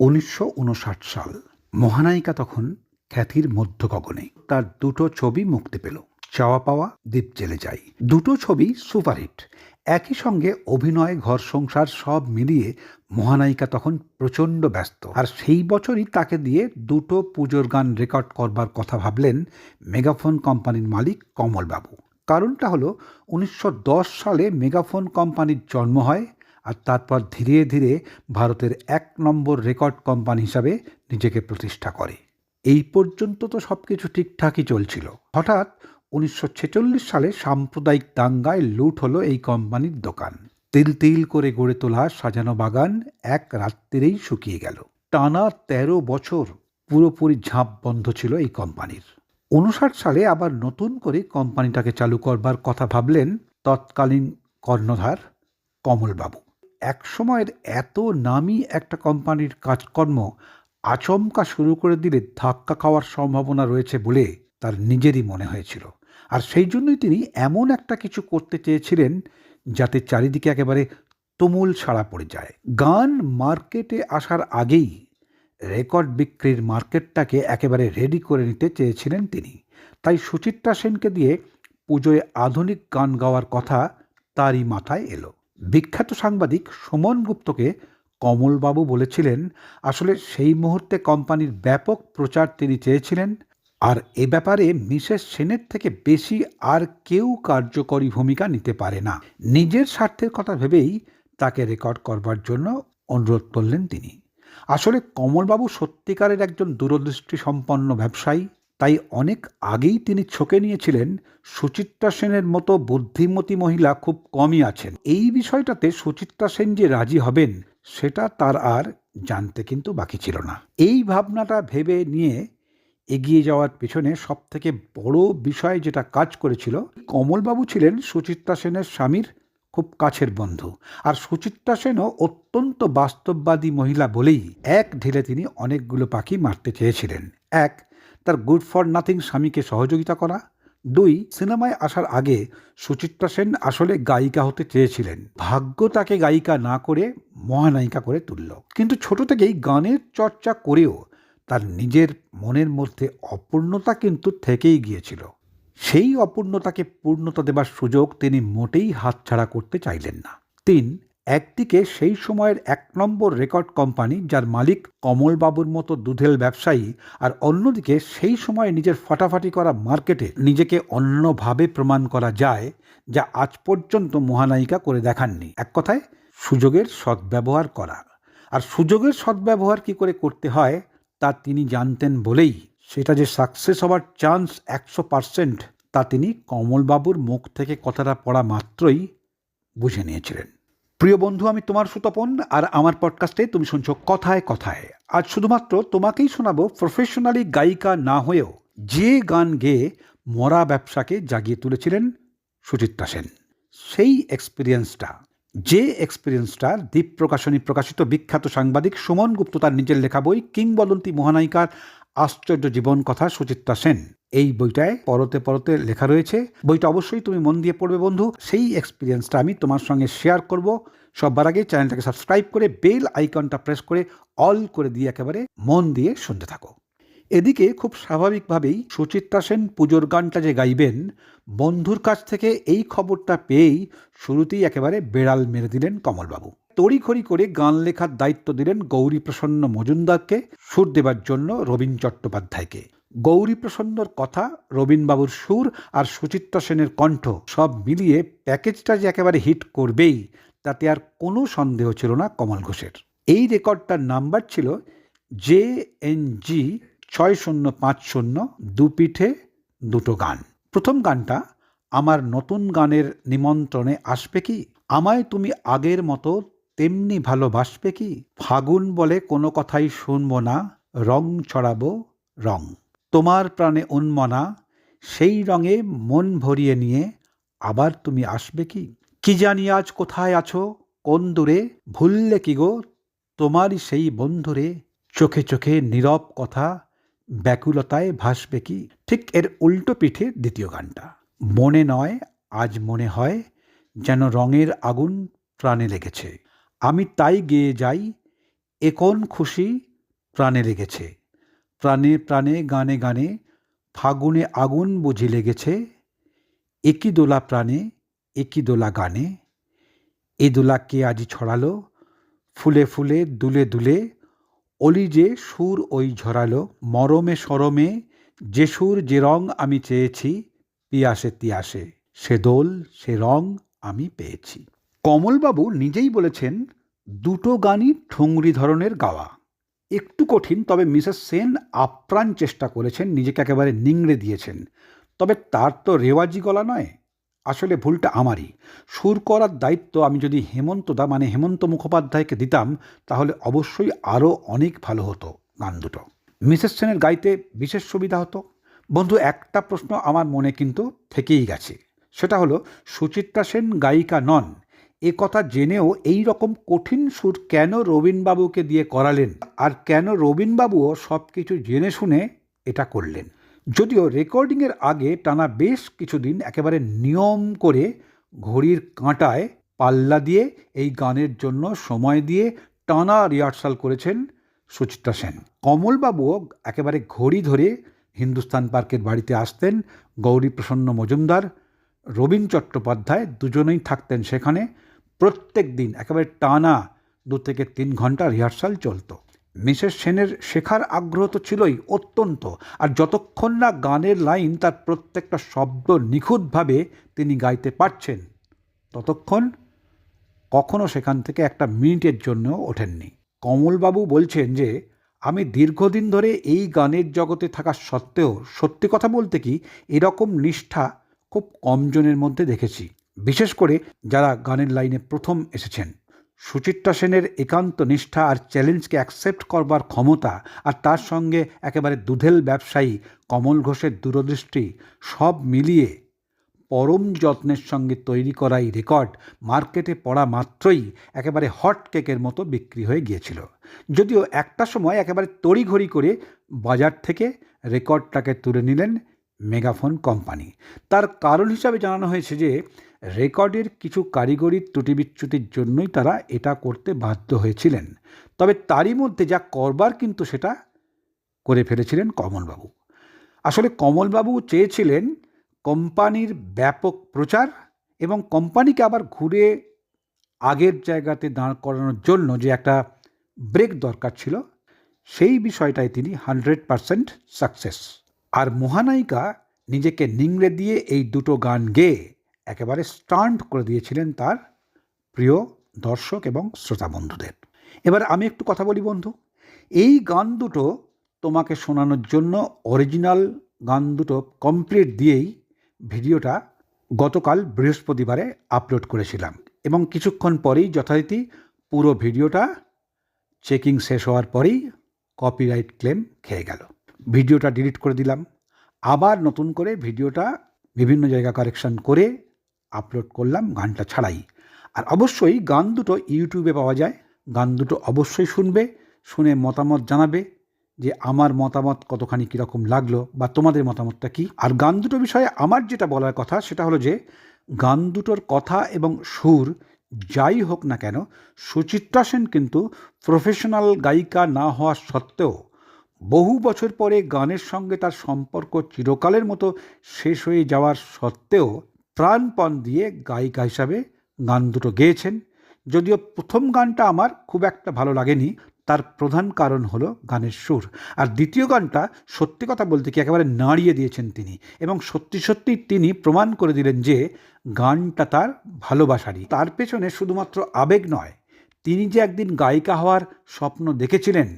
উনিশশো উনষাট সাল মহানায়িকা তখন খ্যাতির মধ্য গগনে তার দুটো ছবি মুক্তি পেল। চাওয়া পাওয়া, দ্বীপ জেলে যাই। দুটো ছবি সুপারহিট। একই সঙ্গে অভিনয়, ঘর সংসার সব মিলিয়ে মহানায়িকা তখন প্রচণ্ড ব্যস্ত। আর সেই বছরই তাকে দিয়ে দুটো পুজোর গান রেকর্ড করবার কথা ভাবলেন মেগাফোন কোম্পানির মালিক কমলবাবু। কারণটা হলো, উনিশশো দশ সালে মেগাফোন কোম্পানির জন্ম হয় আর তারপর ধীরে ধীরে ভারতের এক নম্বর রেকর্ড কোম্পানি হিসাবে নিজেকে প্রতিষ্ঠা করে। এই পর্যন্ত তো সব কিছু ঠিকঠাকই চলছিল। হঠাৎ উনিশশো ছেচল্লিশ সালে সাম্প্রদায়িক দাঙ্গায় লুট হলো এই কোম্পানির দোকান। তিল তিল করে গড়ে তোলা সাজানো বাগান এক রাত্রিরেই শুকিয়ে গেল। টানা তেরো বছর পুরোপুরি ঝাঁপ বন্ধ ছিল এই কোম্পানির। উনষাট সালে আবার নতুন করে কোম্পানিটাকে চালু করবার কথা ভাবলেন তৎকালীন কর্ণধার কমলবাবু। এক সময়ের এত নামি একটা কোম্পানির কাজকর্ম আচমকা শুরু করে দিলে ধাক্কা খাওয়ার সম্ভাবনা রয়েছে বলে তার নিজেরই মনে হয়েছিল। আর সেই জন্যই তিনি এমন একটা কিছু করতে চেয়েছিলেন যাতে চারিদিকে একেবারে তুমুল ছাড়া পড়ে যায়। গান মার্কেটে আসার আগেই রেকর্ড বিক্রির মার্কেটটাকে একেবারে রেডি করে নিতে চেয়েছিলেন তিনি। তাই সুচিত্রা সেনকে দিয়ে পুজোয় আধুনিক গান গাওয়ার কথা তারই মাথায় এলো। বিখ্যাত সাংবাদিক সুমন গুপ্তকে কমলবাবু বলেছিলেন, আসলে সেই মুহূর্তে কোম্পানির ব্যাপক প্রচার তিনি চেয়েছিলেন। আর এ ব্যাপারে মিসেস সেনের থেকে বেশি আর কেউ কার্যকরী ভূমিকা নিতে পারে না। নিজের স্বার্থের কথা ভেবেই তাকে রেকর্ড করবার জন্য অনুরোধ করলেন তিনি। আসলে কমলবাবু সত্যিকারের একজন দূরদৃষ্টি সম্পন্ন ব্যবসায়ী। তাই অনেক আগেই তিনি ছকে নিয়েছিলেন সুচিত্রা সেনের মতো বুদ্ধিমতী মহিলা খুব কমই আছেন। এই বিষয়টাতে সুচিত্রা সেন যে রাজি হবেন, সেটা তার আর জানতে কিন্তু বাকি ছিল না। এই ভাবনাটা ভেবে নিয়ে এগিয়ে যাওয়ার পেছনে সব থেকে বড় বিষয় যেটা কাজ করেছিল, কমলবাবু ছিলেন সুচিত্রা সেনের স্বামীর খুব কাছের বন্ধু। আর সুচিত্রা সেনও অত্যন্ত বাস্তববাদী মহিলা বলেই এক ঢিলে তিনি অনেকগুলো পাখি মারতে চেয়েছিলেন। এক তার গুড ফর নাথিং স্বামীকে সহযোগিতা করা। দুই, সিনেমায় আসার আগে সুচিত্রা সেন আসলে গায়িকা হতে চেয়েছিলেন। ভাগ্য তাকে গায়িকা না করে মহানায়িকা করে তুলল। কিন্তু ছোট থেকেই গানের চর্চা করেও তার নিজের মনের মধ্যে অপূর্ণতা কিন্তু থেকেই গিয়েছিল। সেই অপূর্ণতাকে পূর্ণতা দেবার সুযোগ তিনি মোটেই হাতছাড়া করতে চাইলেন না। তিন একদিকে সেই সময়ের এক নম্বর রেকর্ড কোম্পানি যার মালিক কমলবাবুর মতো দুধেল ব্যবসায়ী আর অন্যদিকে সেই সময়ে নিজের ফাটাফাটি করা মার্কেটে নিজেকে অন্যভাবে প্রমাণ করা যায় যা আজ পর্যন্ত মহানায়িকা করে দেখাননি। এক কথায়, সুযোগের সদ্ব্যবহার করা। আর সুযোগের সদ্ব্যবহার কি করে করতে হয় তা তিনি জানতেন বলেই। সেটা যে সাকসেস হওয়ার চান্স একশো পারসেন্ট তা তিনি কমলবাবুর মুখ থেকে কথাটা পড়া মাত্রই বুঝে নিয়েছিলেন। প্রিয় বন্ধু, আমি তোমার সুতপন আর আমার পডকাস্টে তুমি শুনছো কথায় কথায়। আজ শুধুমাত্র তোমাকেই শোনাবো প্রফেশনালি গায়িকা না হয়েও যে গান গেয়ে মরা ব্যবসাকে জাগিয়ে তুলেছিলেন সুচিত্রা সেন। সেই এক্সপিরিয়েন্সটা যে এক্সপিরিয়েন্সটা দ্বীপ প্রকাশনী প্রকাশিত বিখ্যাত সাংবাদিক সুমন গুপ্ত তার নিজের লেখা বই কিংবদন্তি মহানায়িকার আশ্চর্য জীবন কথা সুচিত্রা সেন। এই বইটায় পরতে পরতে লেখা রয়েছে, বইটা অবশ্যই তুমি মন দিয়ে পড়বে বন্ধু, সেই এক্সপিরিয়েন্সটা আমি তোমার সঙ্গে শেয়ার করব। সবার আগে চ্যানেলটাকে সাবস্ক্রাইব করে বেল আইকনটা প্রেস করে অল করে দিয়ে একেবারে মন দিয়ে শুনতে থাকো। এদিকে খুব স্বাভাবিকভাবেই সুচিত্রা সেন পুজোর গানটা যে গাইবেন, বন্ধুর কাছ থেকে এই খবরটা পেয়েই শুরুতেই একেবারে বেড়াল মেরে দিলেন কমলবাবু। তড়িঘড়ি করে গান লেখার দায়িত্ব দিলেন গৌরী প্রসন্ন মজুমদারকে, সুর দেবার জন্য রবীন চট্টোপাধ্যায়কে। গৌরী প্রসন্নর কথা, রবীনবাবুর সুর আর সুচিত্রা সেনের কণ্ঠ সব মিলিয়ে প্যাকেজটা যে একেবারে হিট করবেই, তাতে আর কোনো সন্দেহ ছিল না কমল ঘোষের। এই রেকর্ডটার নাম্বার ছিল জে এন জি ছয় শূন্য, পাঁচ শূন্য দু পিঠে দুটো গান। প্রথম গানটা, আমার নতুন গানের নিমন্ত্রণে আসবে কি? আমায় তুমি আগের মতো তেমনি ভালোবাসবে কি? ফাগুন বলে কোনো কথাই শুনব না, রং ছড়াবো রং। তোমার প্রাণে উন্মনা, সেই রঙে মন ভরিয়ে নিয়ে আবার তুমি আসবে কি? কি জানি আজ কোথায় আছো, কোন দূরে? ভুললে কি গো? তোমারই সেই বন্ধুরে চোখে চোখে নীরব কথা ব্যাকুলতায় ভাসবে কি? ঠিক এর উল্টো পিঠে দ্বিতীয় গানটা। মনে নয়, আজ মনে হয় যেন রঙের আগুন প্রাণে লেগেছে। আমি তাই গেয়ে যাই একন খুশি প্রাণে লেগেছে। প্রাণে প্রাণে গানে গানে ফাগুনে আগুন বুঝি লেগেছে। একই দোলা প্রাণে একই দোলা গানে? এ দোলা কে আজি ছড়ালো? ফুলে ফুলে, দুলে দুলে অলি যে সুর ওই ঝরালো, মরমে সরমে, যে সুর যে রং আমি চেয়েছি, পিয়াসে তিয়াসে, সে দোল, সে রং আমি পেয়েছি। কমলবাবু নিজেই বলেছেন, দুটো গানই ঠুংরি ধরনের গাওয়া। একটু কঠিন, তবে মিসেস সেন আপ্রাণ চেষ্টা করেছেন, নিজেকে একেবারে নিংড়ে দিয়েছেন। তবে তার তো রেওয়াজি গলা নয়। আসলে ভুলটা আমারই। সুর করার দায়িত্ব আমি যদি হেমন্তদা মানে হেমন্ত মুখোপাধ্যায়কে দিতাম, তাহলে অবশ্যই আরও অনেক ভালো হতো গান দুটো। মিসেস সেনের গাইতে বিশেষ সুবিধা হতো? বন্ধু, একটা প্রশ্ন আমার মনে কিন্তু থেকেই গেছে। সেটা হলো, সুচিত্রা সেন গায়িকা নন। এ কথা জেনেও এই রকম কঠিন সুর কেন রবীনবাবুকে দিয়ে করালেন? আর কেন রবীনবাবুও সব কিছু জেনে শুনে এটা করলেন? যদিও রেকর্ডিংয়ের আগে টানা বেশ কিছুদিন একেবারে নিয়ম করে ঘড়ির কাঁটায় পাল্লা দিয়ে এই গানের জন্য সময় দিয়ে টানা রিহার্সাল করেছেন সুচিত্রা সেন। কমলবাবুও একেবারে ঘড়ি ধরে হিন্দুস্তান পার্কের বাড়িতে আসতেন গৌরী প্রসন্ন মজুমদার, রবীন চট্টোপাধ্যায় দুজনেই থাকতেন সেখানে। প্রত্যেক দিন একেবারে টানা দু থেকে তিন ঘণ্টা রিহার্সাল চলতো। মিসেস সেনের শেখার আগ্রহ তো ছিলই অত্যন্ত, আর যতক্ষণ না গানের লাইন তার প্রত্যেকটা শব্দ নিখুঁতভাবে তিনি গাইতে পারছেন, ততক্ষণ কখনো সেখান থেকে একটা মিনিটের জন্য ওঠেননি। কমলবাবু বলছেন যে, আমি দীর্ঘদিন ধরে এই গানের জগতে থাকা সত্ত্বেও সত্যি কথা বলতে কি, এরকম নিষ্ঠা খুব কমজনের মধ্যে দেখেছি, বিশেষ করে যারা গানের লাইনে প্রথম এসেছেন। সুচিত্রা সেনের একান্ত নিষ্ঠা আর চ্যালেঞ্জকে অ্যাকসেপ্ট করবার ক্ষমতা আর তার সঙ্গে একেবারে দুধেল ব্যবসায়ী কমল ঘোষের দূরদৃষ্টি সব মিলিয়ে পরম যত্নের সঙ্গে তৈরি করা এই রেকর্ড মার্কেটে পড়া মাত্রই একেবারে হট কেকের মতো বিক্রি হয়ে গিয়েছিল। যদিও একটা সময় একেবারে তড়িঘড়ি করে বাজার থেকে রেকর্ডটাকে তুলে নিলেন মেগাফোন কোম্পানি। তার কারণ হিসাবে জানানো হয়েছে যে, রেকর্ডের কিছু কারিগরি ত্রুটি বিচ্যুতির জন্যই তারা এটা করতে বাধ্য হয়েছিলেন। তবে তারই মধ্যে যা করবার কিন্তু সেটা করে ফেলেছিলেন কমলবাবু। আসলে কমলবাবু চেয়েছিলেন কোম্পানির ব্যাপক প্রচার এবং কোম্পানিকে আবার ঘুরে আগের জায়গাতে দাঁড় করানোর জন্য যে একটা ব্রেক দরকার ছিল, সেই বিষয়টায় তিনি হান্ড্রেড পারসেন্ট সাকসেস। আর মহানায়িকা নিজেকে নিংড়ে দিয়ে এই দুটো গান গেয়ে একেবারে স্টান্ট করে দিয়েছিলেন তার প্রিয় দর্শক এবং শ্রোতা বন্ধুদের। এবার আমি একটু কথা বলি বন্ধু, এই গান দুটো তোমাকে শোনানোর জন্য অরিজিনাল গান দুটো কমপ্লিট দিয়েই ভিডিওটা গতকাল বৃহস্পতিবারে আপলোড করেছিলাম এবং কিছুক্ষণ পরেই যথারীতি পুরো ভিডিওটা চেকিং শেষ হওয়ার পরেই কপিরাইট ক্লেম খেয়ে গেল। ভিডিওটা ডিলিট করে দিলাম। আবার নতুন করে ভিডিওটা বিভিন্ন জায়গা কারেকশন করে আপলোড করলাম, গানটা ছাড়াই। আর অবশ্যই গান দুটো ইউটিউবে পাওয়া যায়। গান দুটো অবশ্যই শুনবে, শুনে মতামত জানাবে যে আমার মতামত কতখানি কীরকম লাগল বা তোমাদের মতামতটা কী। আর গান দুটো বিষয়ে আমার যেটা বলার কথা সেটা হলো যে, গান দুটোর কথা এবং সুর যাই হোক না কেন, সুচিত্রা সেন কিন্তু প্রফেশনাল গায়িকা না হওয়া সত্ত্বেও বহু বছর পরে গানের সঙ্গে তার সম্পর্ক চিরকালের মতো শেষ হয়ে যাওয়ার সত্ত্বেও প্রাণপণ দিয়ে গায়িকা হিসাবে গান দুটো গেয়েছেন। যদিও প্রথম গানটা আমার খুব একটা ভালো লাগেনি, তার প্রধান কারণ হলো গানের সুর। আর দ্বিতীয় গানটা সত্যি কথা বলতে কি একেবারে নাড়িয়ে দিয়েছেন তিনি এবং সত্যি সত্যি তিনি প্রমাণ করে দিলেন যে গানটা তার ভালোবাসারই। তার পেছনে শুধুমাত্র আবেগ নয়, তিনি যে একদিন গায়িকা হওয়ার স্বপ্ন দেখেছিলেন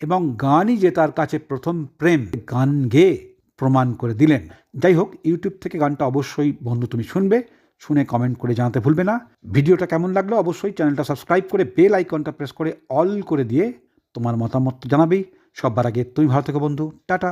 এবং গানই যে তার কাছে প্রথম প্রেম গান গেয়ে প্রমাণ করে দিলেন। যাই হোক, ইউটিউব থেকে গানটা অবশ্যই বন্ধু তুমি শুনবে, শুনে কমেন্ট করে জানাতে ভুলবে না। ভিডিওটা কেমন লাগল অবশ্যই চ্যানেলটা সাবস্ক্রাইব করে বেল আইকনটা প্রেস করে অল করে দিয়ে তোমার মতামত জানাবেই। সবার আগে তুমি ভালো থেকো বন্ধু। টাটা।